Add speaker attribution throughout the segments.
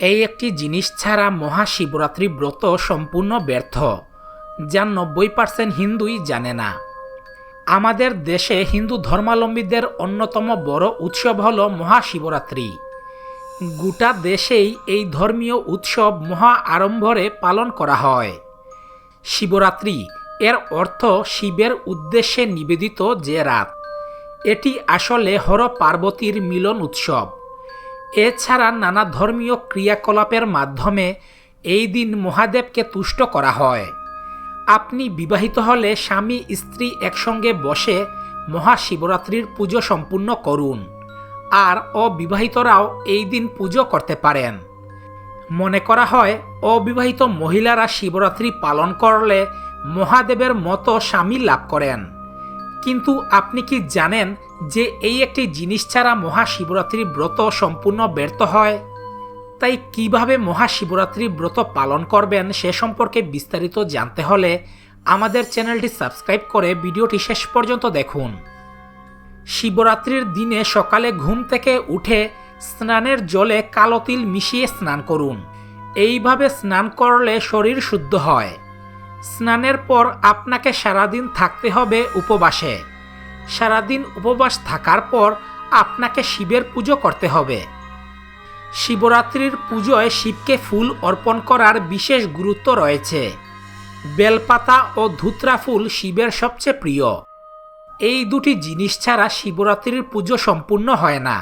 Speaker 1: এই একটি জিনিস ছাড়া মহাশিবরাত্রি ব্রত সম্পূর্ণ ব্যর্থ, যা নব্বই পার্সেন্ট হিন্দুই জানে না। আমাদের দেশে হিন্দু ধর্মাবলম্বীদের অন্যতম বড় উৎসব হল মহাশিবরাত্রি। গোটা দেশেই এই ধর্মীয় উৎসব মহা আড়ম্বরে পালন করা হয়। শিবরাত্রি এর অর্থ শিবের উদ্দেশ্যে নিবেদিত যে রাত। এটি আসলে হর পার্বতীর মিলন উৎসব। এছাড়া নানা ধর্মীয় ক্রিয়াকলাপের মাধ্যমে এই দিন মহাদেবকে তুষ্ট করা হয়। আপনি বিবাহিত হলে স্বামী, স্ত্রী একসঙ্গে বসে মহাশিবরাত্রির পুজো সম্পূর্ণ করুন আর অবিবাহিতরাও এই দিন পুজো করতে পারেন। মনে করা হয়, অবিবাহিত মহিলারা শিবরাত্রি পালন করলে মহাদেবের মতো স্বামী লাভ করেন। কিন্তু আপনি কি জানেন যে এই একটি জিনিস ছাড়া মহাশিবরাত্রি ব্রত সম্পূর্ণ ব্যর্থ হয়? তাই কীভাবে মহাশিবরাত্রি ব্রত পালন করবেন সে সম্পর্কে বিস্তারিত জানতে হলে আমাদের চ্যানেলটি সাবস্ক্রাইব করে ভিডিওটি শেষ পর্যন্ত দেখুন। শিবরাত্রির দিনে সকালে ঘুম থেকে উঠে স্নানের জলে কালো তিল মিশিয়ে স্নান করুন। এইভাবে স্নান করলে শরীর শুদ্ধ হয়। স্নানের পর আপনাকে সারাদিন থাকতে হবে উপবাসে। সারাদিন উপবাস থাকার পর আপনাকে শিবের পুজো করতে হবে। শিবরাত্রির পুজোয় শিবকে ফুল অর্পণ করার বিশেষ গুরুত্ব রয়েছে। বেলপাতা ও ধুত্রা ফুল শিবের সবচেয়ে প্রিয়। এই দুটি জিনিস ছাড়া শিবরাত্রির পুজো সম্পূর্ণ হয় না।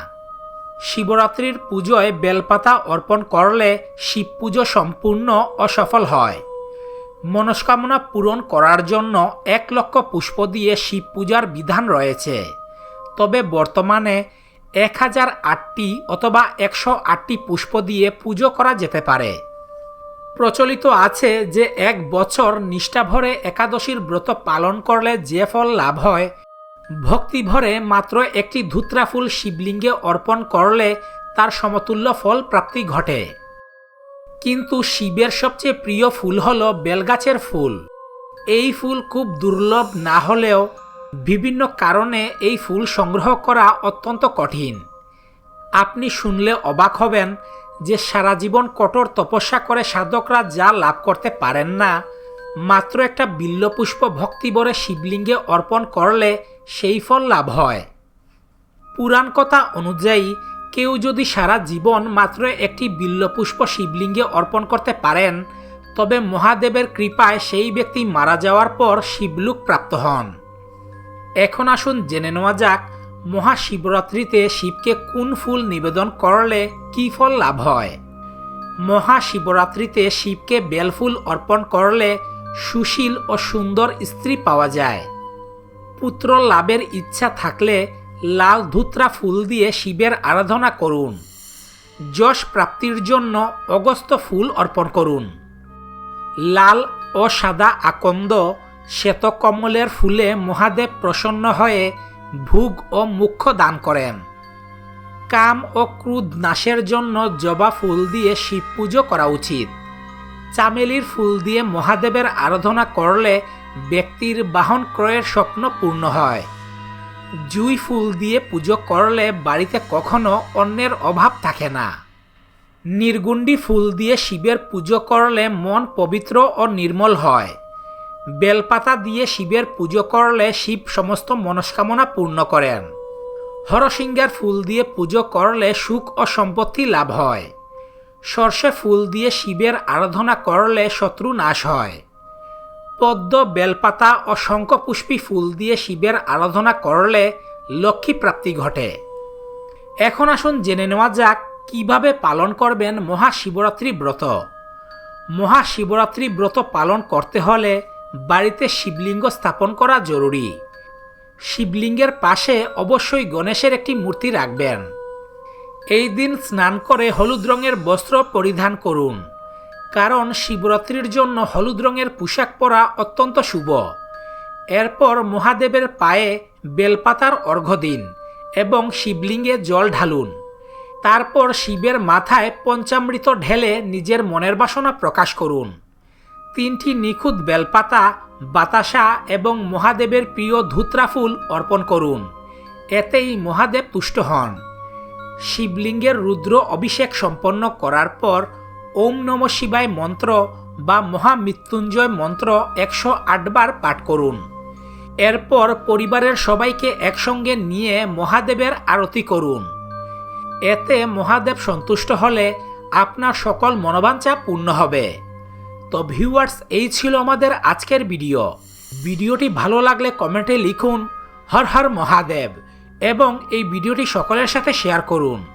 Speaker 1: শিবরাত্রির পুজোয় বেলপাতা অর্পণ করলে শিব পুজো সম্পূর্ণ অসফল হয়। মনস্কামনা পূরণ করার জন্য এক লক্ষ পুষ্প দিয়ে শিব পূজার বিধান রয়েছে। তবে বর্তমানে এক হাজার আটটি অথবা একশো আটটি পুষ্প দিয়ে পুজো করা যেতে পারে। প্রচলিত আছে যে এক বছর নিষ্ঠাভরে একাদশীর ব্রত পালন করলে যে ফল লাভ হয়, ভক্তিভরে মাত্র একটি ধুত্রা ফুল শিবলিঙ্গে অর্পণ করলে তার সমতুল্য ফল প্রাপ্তি ঘটে। কিন্তু শিবের সবচেয়ে প্রিয় ফুল হল বেলগাছের ফুল। এই ফুল খুব দুর্লভ না হলেও বিভিন্ন কারণে এই ফুল সংগ্রহ করা অত্যন্ত কঠিন। আপনি শুনলে অবাক হবেন যে সারা জীবন কঠোর তপস্যা করে সাধকরা যা লাভ করতে পারেন না, মাত্র একটা বিল্লপুষ্প ভক্তিবরে শিবলিঙ্গে অর্পণ করলে সেই ফল লাভ হয়। পুরাণ কথা অনুযায়ী কেউ যদি সারা জীবন মাত্র একটি বিল্লপুষ্প শিবলিঙ্গে অর্পণ করতে পারেন, তবে মহাদেবের কৃপায় সেই ব্যক্তি মারা যাওয়ার পর শিবলুক প্রাপ্ত হন। এখন আসুন জেনে নেওয়া যাক, মহাশিবরাত্রিতে শিবকে কোন ফুল নিবেদন করলে কী ফল লাভ হয়? মহাশিবরাত্রিতে শিবকে বেলফুল অর্পণ করলে সুশীল ও সুন্দর স্ত্রী পাওয়া যায়। পুত্র লাভের ইচ্ছা থাকলে লাল ধুত্রা ফুল দিয়ে শিবের আরাধনা করুন। যশ প্রাপ্তির জন্য অগস্ত ফুল অর্পণ করুন। লাল ও সাদা আকন্দ শ্বেতকমলের ফুলে মহাদেব প্রসন্ন হয়ে ভোগ ও মুখ্য দান করেন। কাম ও ক্রুদ নাশের জন্য জবা ফুল দিয়ে শিব পুজো করা উচিত। চামেলির ফুল দিয়ে মহাদেবের আরাধনা করলে ব্যক্তির বাহন ক্রয়ের স্বপ্ন পূর্ণ হয়। জুই ফুল দিয়ে পুজো করলে বাড়িতে কখনো অন্যের অভাব থাকে না। নির্গুণ্ডি ফুল দিয়ে শিবের পুজো করলে মন পবিত্র ও নির্মল হয়। বেলপাতা দিয়ে শিবের পুজো করলে শিব সমস্ত মনস্কামনা পূর্ণ করেন। হরসিংহার ফুল দিয়ে পুজো করলে সুখ ও সম্পত্তি লাভ হয়। সর্ষে ফুল দিয়ে শিবের আরাধনা করলে শত্রু নাশ হয়। পদ্ম বেলপাতা ও শঙ্খপুষ্পী ফুল দিয়ে শিবের আরাধনা করলে লক্ষ্মী প্রাপ্তি ঘটে। এখন আসুন জেনে নেওয়া যাক কীভাবে পালন করবেন মহাশিবরাত্রি ব্রত। মহাশিবরাত্রি ব্রত পালন করতে হলে বাড়িতে শিবলিঙ্গ স্থাপন করা জরুরি। শিবলিঙ্গের পাশে অবশ্যই গণেশের একটি মূর্তি রাখবেন। এই দিন স্নান করে হলুদ রঙের বস্ত্র পরিধান করুন। কারণ শিবরাত্রির জন্য হলুদ রঙের পোশাক পরা অত্যন্ত শুভ। এরপর মহাদেবের পায়ে বেলপাতার অর্ঘ্য দিন এবং শিবলিঙ্গে জল ঢালুন। তারপর শিবের মাথায় পঞ্চামৃত ঢেলে নিজের মনের বাসনা প্রকাশ করুন। তিনটি নিখুঁত বেলপাতা, বাতাসা এবং মহাদেবের প্রিয় ধুত্রা ফুল অর্পণ করুন। এতেই মহাদেব তুষ্ট হন। শিবলিঙ্গের রুদ্র অভিষেক সম্পন্ন করার পর ওম নম শিবায় মন্ত্র বা মহামৃত্যুঞ্জয় মন্ত্র একশো আটবার পাঠ করুন। এরপর পরিবারের সবাইকে একসঙ্গে নিয়ে মহাদেবের আরতি করুন। এতে মহাদেব সন্তুষ্ট হলে আপনার সকল মনোবাঞ্ছা পূর্ণ হবে। তো ভিউয়ার্স, এই ছিল আমাদের আজকের ভিডিও। ভিডিওটি ভালো লাগলে কমেন্টে লিখুন, হর হর মহাদেব এবং এই ভিডিওটি সকলের সাথে শেয়ার করুন।